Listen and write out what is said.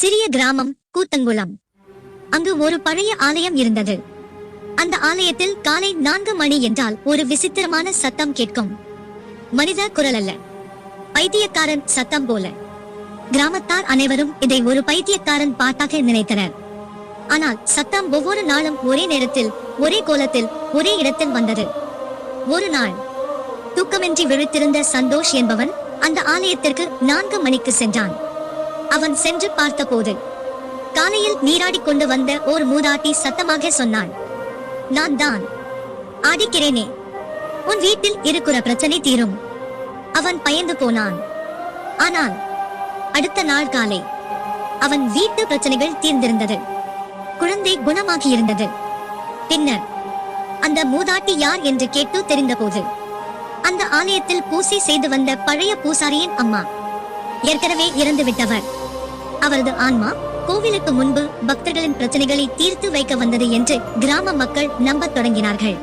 சிறிய கிராமம் கூத்தங்குளம். அங்கு ஒரு பழைய ஆலயம் இருந்தது. அந்த ஆலயத்தில் காலை நான்கு மணி என்றால் ஒரு விசித்திரமான சத்தம் கேட்கும். மனித குரல் அல்ல. பைத்தியக்காரன் சத்தம் போல. கிராமத்தார் அனைவரும் இதை ஒரு பைத்தியக்காரன் பாட்டாக நினைத்தனர். ஆனால் சத்தம் ஒவ்வொரு நாளும் ஒரே நேரத்தில் ஒரே கோலத்தில் ஒரே இடத்தில் வந்தது. ஒரு நாள் தூக்கமின்றி விழித்திருந்த சந்தோஷ் என்பவன் அந்த ஆலயத்திற்கு நான்கு மணிக்கு சென்றான். அவன் சென்று பார்த்தபோது காலையில் நீராடி கொண்டு வந்த ஓர் மூதாட்டி சத்தமாக சொன்னான் நான் தான். ஆடிக்கிறேனே உன் வீட்டில் இருக்கிற பிரச்சனை தீரும். அவன் பயந்து போனான். ஆனால் அடுத்த நாள் காலை அவன் வீட்டு பிரச்சனைகள் தீர்ந்திருந்தது. குழந்தை குணமாகியிருந்தது. பின்னர் அந்த மூதாட்டி யார் என்று கேட்டு தெரிந்தபோது அந்த ஆலயத்தில் பூசை செய்து வந்த பழைய பூசாரியின் அம்மா ஏற்கனவே இறந்து விட்டவர் அவரது ஆன்மா கோவிலுக்கு முன்பு பக்தர்களின் பிரச்சனைகளை தீர்த்து வைக்க வந்தது என்று கிராம மக்கள் நம்பத் தொடங்கினார்கள்.